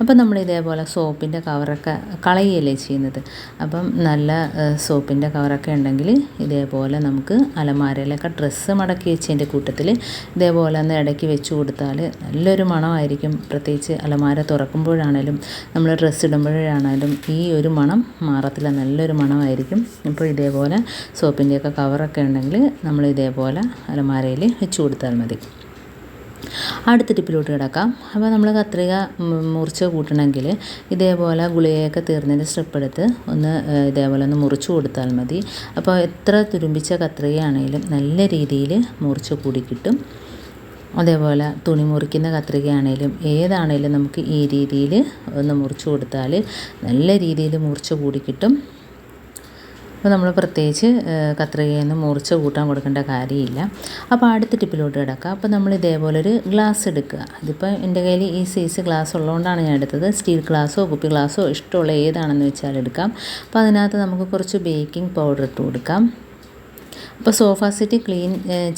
അപ്പം നമ്മൾ ഇതേപോലെ സോപ്പിന്റെ കവറൊക്കെ കളയുകയല്ലേ ചെയ്യുന്നത്. അപ്പം നല്ല സോപ്പിന്റെ കവറൊക്കെ ഉണ്ടെങ്കിൽ ഇതേപോലെ നമുക്ക് അലമാരയിലൊക്കെ ഡ്രസ്സ് മടക്കി വെച്ചതിന്റെ കൂട്ടത്തിൽ ഇതേപോലെ ഒന്ന് ഇടയ്ക്ക് വെച്ച് കൊടുത്താൽ നല്ലൊരു മണമായിരിക്കും. പ്രത്യേകിച്ച് അലമാര തുറക്കുമ്പോഴാണേലും നമ്മൾ ഡ്രസ്സ് ഇടുമ്പോഴാണേലും ഈ ഒരു മണം മാറത്തില്ല. നല്ലൊരു മണമായിരിക്കും. അപ്പോൾ ഇതേപോലെ സോപ്പിന്റെയൊക്കെ കവറൊക്കെ ഉണ്ടെങ്കിൽ നമ്മൾ ഇതേപോലെ അലമാരയിൽ വെച്ച് കൊടുത്താൽ മതി. അടുത്ത ടിപ്പിലോട്ട് കിടക്കാം. അപ്പോൾ നമ്മൾ കത്രിക മുറിച്ച് കൂട്ടണമെങ്കിൽ ഇതേപോലെ ഗുളികയൊക്കെ തീർന്നതിന്റെ സ്ട്രിപ്പ് എടുത്ത് ഒന്ന് ഇതേപോലെ ഒന്ന് മുറിച്ച് കൊടുത്താൽ മതി. അപ്പോൾ എത്ര തുരുമ്പിച്ച കത്രികയാണെങ്കിലും നല്ല രീതിയിൽ മുറിച്ച് കൂടി കിട്ടും. അതേപോലെ തുണി മുറിക്കുന്ന കത്രികയാണേലും ഏതാണേലും നമുക്ക് ഈ രീതിയിൽ ഒന്ന് മുറിച്ച് കൊടുത്താൽ നല്ല രീതിയിൽ മുറിച്ച് കൂടി കിട്ടും. അപ്പോൾ നമ്മൾ പ്രത്യേകിച്ച് കത്രികയൊന്നും മുറിച്ച് കൂട്ടാൻ കൊടുക്കേണ്ട കാര്യമില്ല. അപ്പോൾ അടുത്ത ടിപ്പിലോട്ട് കിടക്കുക അപ്പോൾ നമ്മൾ ഇതേപോലെ ഒരു ഗ്ലാസ് എടുക്കുക. അതിപ്പോൾ എന്റെ കയ്യിൽ ഈ സൈസ് ഗ്ലാസ് ഉള്ളതുകൊണ്ടാണ് ഞാൻ എടുത്തത്. സ്റ്റീൽ ഗ്ലാസ്സോ കുപ്പി ഗ്ലാസ്സോ ഇഷ്ടമുള്ള ഏതാണെന്ന് വെച്ചാൽ എടുക്കാം. അപ്പോൾ അതിനകത്ത് നമുക്ക് കുറച്ച് ബേക്കിംഗ് പൗഡർ ഇട്ട് കൊടുക്കാം. അപ്പോൾ സോഫ സെറ്റ് ക്ലീൻ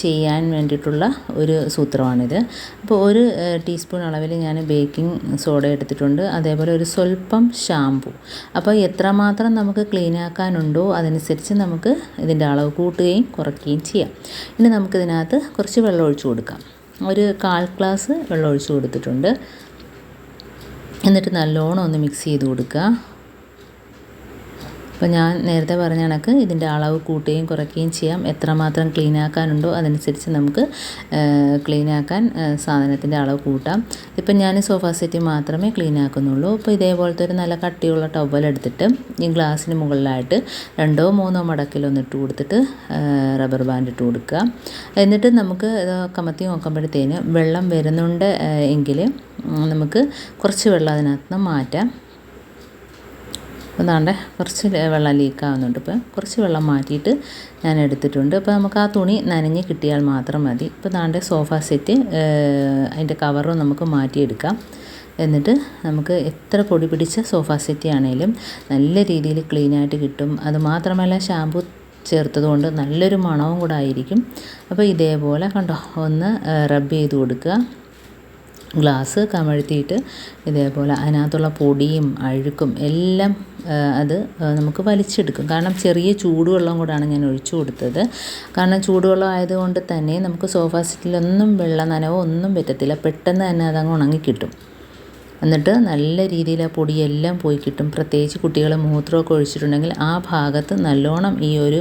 ചെയ്യാൻ വേണ്ടിയിട്ടുള്ള ഒരു സൂത്രമാണിത്. അപ്പോൾ ഒരു ടീസ്പൂൺ അളവിൽ ഞാൻ ബേക്കിംഗ് സോഡ എടുത്തിട്ടുണ്ട്. അതേപോലെ ഒരു സ്വല്പം ഷാമ്പു അപ്പോൾ എത്രമാത്രം നമുക്ക് ക്ലീൻ ആക്കാനുണ്ടോ അതനുസരിച്ച് നമുക്ക് ഇതിന്റെ അളവ് കൂട്ടുകയും കുറയ്ക്കുകയും ചെയ്യാം. ഇനി നമുക്കിതിനകത്ത് കുറച്ച് വെള്ളം ഒഴിച്ചു കൊടുക്കാം. ഒരു കാൽ ഗ്ലാസ് വെള്ളം ഒഴിച്ചു കൊടുത്തിട്ടുണ്ട്. എന്നിട്ട് നല്ലോണം ഒന്ന് മിക്സ് ചെയ്ത് കൊടുക്കുക. അപ്പോൾ ഞാൻ നേരത്തെ പറഞ്ഞ കണക്ക് ഇതിന്റെ അളവ് കൂട്ടുകയും കുറയ്ക്കുകയും ചെയ്യാം. എത്രമാത്രം ക്ലീൻ ആക്കാനുണ്ടോ അതനുസരിച്ച് നമുക്ക് ക്ലീൻ ആക്കാൻ സാധനത്തിന്റെ അളവ് കൂട്ടാം. ഇപ്പം ഞാൻ സോഫ സെറ്റ് മാത്രമേ ക്ലീൻ ആക്കുന്നുള്ളൂ. അപ്പോൾ ഇതേപോലത്തെ ഒരു നല്ല കട്ടിയുള്ള ടവൽ എടുത്തിട്ട് ഈ ഗ്ലാസ്സിന് മുകളിലായിട്ട് രണ്ടോ മൂന്നോ മടക്കിലൊന്ന് ഇട്ട് കൊടുത്തിട്ട് റബ്ബർ ബാൻഡ് ഇട്ട് കൊടുക്കുക. എന്നിട്ട് നമുക്ക് കമത്തി നോക്കുമ്പോഴത്തേന് വെള്ളം വരുന്നുണ്ട് എങ്കിൽ നമുക്ക് കുറച്ച് വെള്ളം അതിനകത്ത് നിന്ന് മാറ്റാം. അപ്പോൾ ദാണ്ടെ കുറച്ച് വെള്ളം ലീക്കാവുന്നുണ്ട് ഇപ്പോൾ കുറച്ച് വെള്ളം മാറ്റിയിട്ട് ഞാൻ എടുത്തിട്ടുണ്ട്. അപ്പോൾ നമുക്ക് ആ തുണി നനഞ്ഞ് കിട്ടിയാൽ മാത്രം മതി. ഇപ്പോൾ ദാണ്ടെ സോഫ സെറ്റ് അതിന്റെ കവറും നമുക്ക് മാറ്റിയെടുക്കാം. എന്നിട്ട് നമുക്ക് എത്ര പൊടി പിടിച്ച സോഫ സെറ്റ് ആണെങ്കിലും നല്ല രീതിയിൽ ക്ലീനായിട്ട് കിട്ടും. അതുമാത്രമല്ല ഷാമ്പു ചേർത്തതുകൊണ്ട് നല്ലൊരു മണവും കൂടെ ആയിരിക്കും. അപ്പോൾ ഇതേപോലെ കണ്ടോ ഒന്ന് റബ്ബ് ചെയ്ത് കൊടുക്കുക. ഗ്ലാസ് കമഴ്ത്തിയിട്ട് ഇതേപോലെ അതിനകത്തുള്ള പൊടിയും അഴുക്കും എല്ലാം അത് നമുക്ക് വലിച്ചെടുക്കും. കാരണം ചെറിയ ചൂടുവെള്ളം കൂടാണ് ഞാൻ ഒഴിച്ചു കൊടുത്തത്. കാരണം ചൂടുവെള്ളം ആയതുകൊണ്ട് തന്നെ നമുക്ക് സോഫ സെറ്റിലൊന്നും വെള്ള നനവോ ഒന്നും പറ്റത്തില്ല. പെട്ടെന്ന് തന്നെ അതങ്ങ് ഉണങ്ങിക്കിട്ടും എന്നിട്ട് നല്ല രീതിയിൽ ആ പൊടിയെല്ലാം പോയി കിട്ടും. പ്രത്യേകിച്ച് കുട്ടികൾ മൂത്രമൊക്കെ ഒഴിച്ചിട്ടുണ്ടെങ്കിൽ ആ ഭാഗത്ത് നല്ലോണം ഈ ഒരു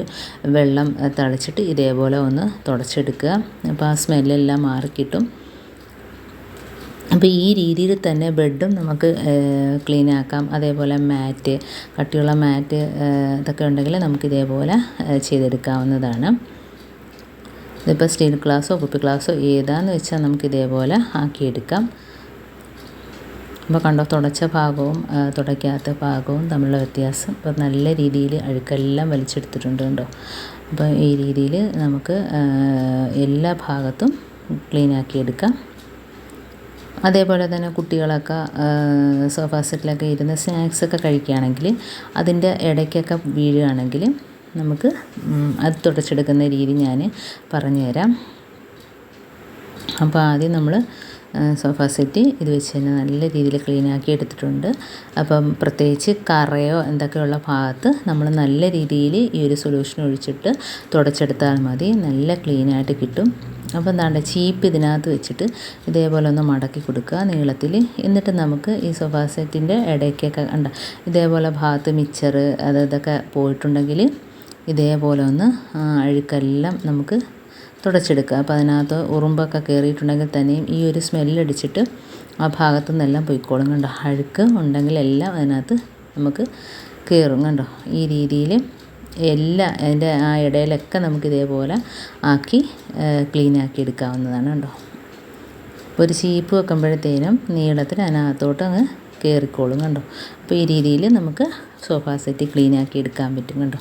വെള്ളം തളിച്ചിട്ട് ഇതേപോലെ ഒന്ന് തുടച്ചെടുക്കുക. അപ്പോൾ ആ സ്മെല്ലെല്ലാം മാറിക്കിട്ടും. അപ്പോൾ ഈ രീതിയിൽ തന്നെ ബെഡും നമുക്ക് ക്ലീൻ ആക്കാം. അതേപോലെ മാറ്റ് കട്ടിയുള്ള മാറ്റ് ഇതൊക്കെ ഉണ്ടെങ്കിൽ നമുക്ക് ഇതേപോലെ ചെയ്തെടുക്കാവുന്നതാണ്. ഇതിപ്പോൾ സ്റ്റീൽ ഗ്ലാസ്സോ കുപ്പി ഗ്ലാസ്സോ ഏതാന്ന് വെച്ചാൽ നമുക്ക് ഇതേപോലെ ആക്കിയെടുക്കാം. അപ്പോൾ കണ്ടോ തുടച്ച ഭാഗവും തുടയ്ക്കാത്ത ഭാഗവും തമ്മിലുള്ള വ്യത്യാസം. ഇപ്പോൾ നല്ല രീതിയിൽ അഴുക്കെല്ലാം വലിച്ചെടുത്തിട്ടുണ്ട് കണ്ടോ. അപ്പോൾ ഈ രീതിയിൽ നമുക്ക് എല്ലാ ഭാഗത്തും ക്ലീൻ ആക്കിയെടുക്കാം. അതേപോലെ തന്നെ കുട്ടികളൊക്കെ സോഫ സെറ്റിലൊക്കെ ഇരുന്ന് സ്നാക്സൊക്കെ കഴിക്കുകയാണെങ്കിൽ അതിന്റെ ഇടയ്ക്കൊക്കെ വീഴുകയാണെങ്കിൽ നമുക്ക് അത് തുടച്ചെടുക്കുന്ന രീതി ഞാൻ പറഞ്ഞു തരാം. അപ്പോൾ ആദ്യം നമ്മൾ സോഫ സെറ്റ് ഇത് വെച്ച് തന്നെ നല്ല രീതിയിൽ ക്ലീനാക്കി എടുത്തിട്ടുണ്ട്. അപ്പം പ്രത്യേകിച്ച് കറയോ എന്തൊക്കെയുള്ള ഭാഗത്ത് നമ്മൾ നല്ല രീതിയിൽ ഈ ഒരു സൊല്യൂഷൻ ഒഴിച്ചിട്ട് തുടച്ചെടുത്താൽ മതി. നല്ല ക്ലീനായിട്ട് കിട്ടും. അപ്പോൾ എന്താണ്ട് ചീപ്പ് ഇതിനകത്ത് വെച്ചിട്ട് ഇതേപോലെ ഒന്ന് മടക്കി കൊടുക്കുക നീളത്തിൽ. എന്നിട്ട് നമുക്ക് ഈ സോഫ ഇടയ്ക്കൊക്കെ കണ്ട ഇതേപോലെ ഭാഗത്ത് മിച്ചർ അത് ഇതൊക്കെ പോയിട്ടുണ്ടെങ്കിൽ ഇതേപോലെ ഒന്ന് അഴുക്കെല്ലാം നമുക്ക് തുടച്ചെടുക്കുക. അപ്പോൾ അതിനകത്ത് ഉറുമ്പൊക്കെ കയറിയിട്ടുണ്ടെങ്കിൽ തന്നെയും ഈ ഒരു സ്മെല്ലടിച്ചിട്ട് ആ ഭാഗത്തു നിന്നെല്ലാം പൊയ്ക്കോളും കണ്ടോ? അഴുക്ക് ഉണ്ടെങ്കിൽ എല്ലാം അതിനകത്ത് നമുക്ക് കയറും കണ്ടോ? ഈ രീതിയിൽ എല്ലാ അതിന്റെ ആ ഇടയിലൊക്കെ നമുക്ക് ഇതേപോലെ ആക്കി ക്ലീൻ ആക്കി എടുക്കാവുന്നതാണ് കേട്ടോ. ഒരു ചീപ്പ് വെക്കുമ്പോഴത്തേനും നീളത്തിൽ അതിനകത്തോട്ട് അങ്ങ് കയറിക്കോളും കണ്ടോ. അപ്പോൾ ഈ രീതിയിൽ നമുക്ക് സോഫ സെറ്റ് ക്ലീൻ ആക്കി എടുക്കാൻ പറ്റും കണ്ടോ.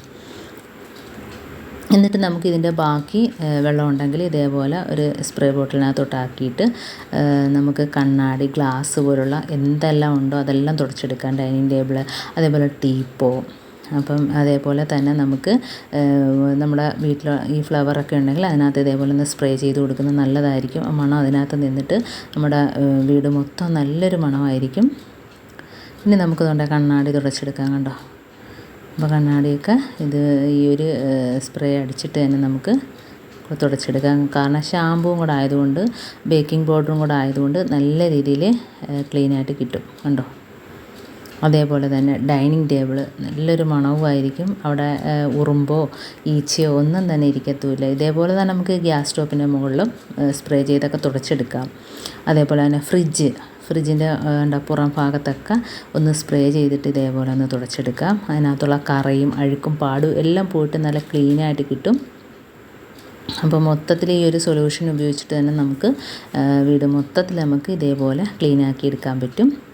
എന്നിട്ട് നമുക്ക് ഇതിന്റെ ബാക്കി വെള്ളം ഉണ്ടെങ്കിൽ ഇതേപോലെ ഒരു സ്പ്രേ ബോട്ടിലിനകത്തോട്ടാക്കിയിട്ട് നമുക്ക് കണ്ണാടി ഗ്ലാസ് പോലുള്ള എന്തെല്ലാം ഉണ്ടോ അതെല്ലാം തുടച്ചെടുക്കാം. ഡൈനിങ് ടേബിൾ അതേപോലെ ടീപ്പോ അപ്പം അതേപോലെ തന്നെ നമുക്ക് നമ്മുടെ വീട്ടിൽ ഈ ഫ്ലവറൊക്കെ ഉണ്ടെങ്കിൽ അതിനകത്ത് ഇതേപോലെ ഒന്ന് സ്പ്രേ ചെയ്ത് കൊടുക്കുന്നത് നല്ലതായിരിക്കും. ആ മണം അതിനകത്ത് നിന്നിട്ട് നമ്മുടെ വീട് മൊത്തം നല്ലൊരു മണമായിരിക്കും. ഇനി നമുക്ക് കണ്ണാടി തുടച്ചെടുക്കാം കണ്ടോ? അപ്പോൾ കണ്ണാടിയൊക്കെ ഇത് ഈ ഒരു സ്പ്രേ അടിച്ചിട്ട് തന്നെ നമുക്ക് തുടച്ചെടുക്കാം. കാരണം ഷാമ്പുവും കൂടെ ആയതുകൊണ്ട് ബേക്കിംഗ് പൗഡറും കൂടെ ആയതുകൊണ്ട് നല്ല രീതിയിൽ ക്ലീനായിട്ട് കിട്ടും. കണ്ടോ? അതേപോലെ തന്നെ ഡൈനിങ് ടേബിൾ നല്ലൊരു മണവുമായിരിക്കും. അവിടെ ഉറുമ്പോ ഈച്ചയോ ഒന്നും തന്നെ ഇരിക്കത്തുമില്ല. ഇതേപോലെ തന്നെ നമുക്ക് ഗ്യാസ് സ്റ്റോപ്പിന്റെ മുകളിലും സ്പ്രേ ചെയ്തൊക്കെ തുടച്ചെടുക്കാം. അതേപോലെ തന്നെ ഫ്രിഡ്ജ് ഫ്രിഡ്ജിന്റെ എന്താ പുറം ഭാഗത്തൊക്കെ ഒന്ന് സ്പ്രേ ചെയ്തിട്ട് ഇതേപോലെ ഒന്ന് തുടച്ചെടുക്കാം. അതിനകത്തുള്ള കറയും അഴുക്കും പാടും എല്ലാം പോയിട്ട് നല്ല ക്ലീനായിട്ട് കിട്ടും. അപ്പോൾ മൊത്തത്തിൽ ഈ ഒരു സൊല്യൂഷൻ ഉപയോഗിച്ചിട്ട് തന്നെ നമുക്ക് വീട് മൊത്തത്തിൽ നമുക്ക് ഇതേപോലെ ക്ലീനാക്കി എടുക്കാൻ പറ്റും.